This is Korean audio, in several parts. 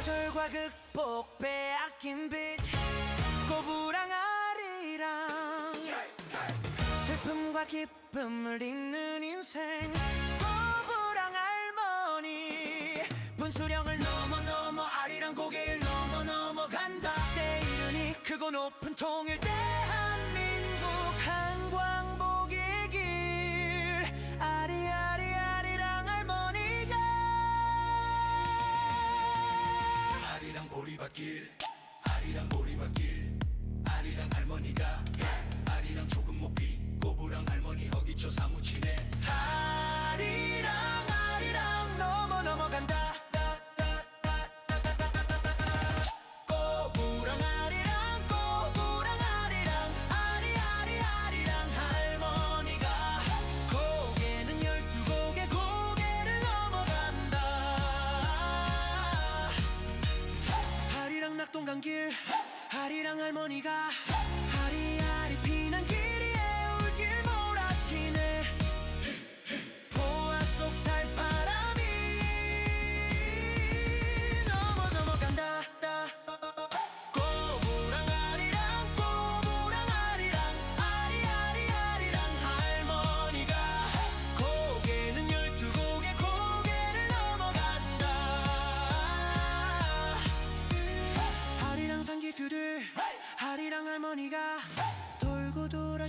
좌절과 극복 빼앗긴 빛 꼬부랑 아리랑 슬픔과 기쁨을 잇는 인생. 꼬부랑 할머니 분수령을 넘어 넘어 아리랑 고개를 넘어 넘어간다. 때이르니 크고 높은 통일 보리밭길 아리랑 보리밭길 아리랑 할머니가 아리랑 조금 못비 꼬부랑 할머니 허기쳐 사무치네 낙동강 길 아리랑 할머니가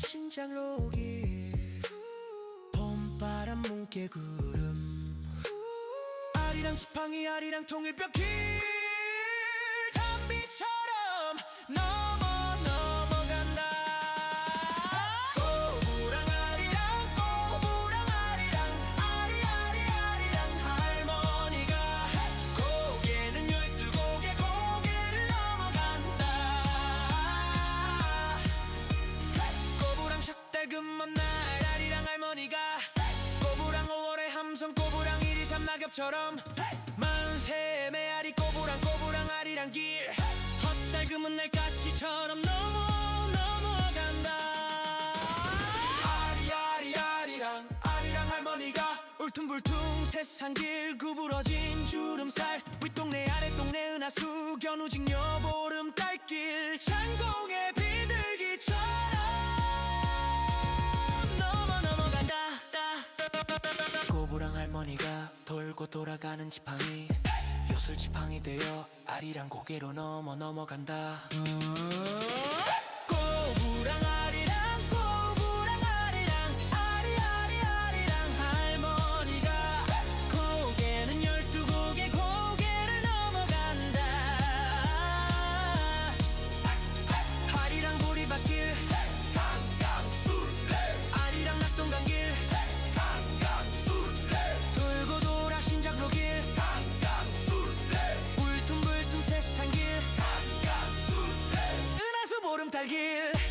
신장로기. 봄바람 뭉게 구름. 아리랑 지팡이 아리랑 통일벽 길 2, 3 낙엽처럼 만세 메아리 꼬부랑 꼬부랑 아리랑 길 헛달금은 날 까치처럼 넘어 넘어간다. 아리 아리 아리랑 아리랑 할머니가 울퉁불퉁 세상 길 구부러진 주름살 윗동네 아랫동네 은하수 견우직 여보름 딸길 창공의 돌아가는 지팡이. 요술 지팡이 되어 아리랑 고개로 넘어 넘어간다. 꼬 은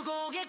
두 곡의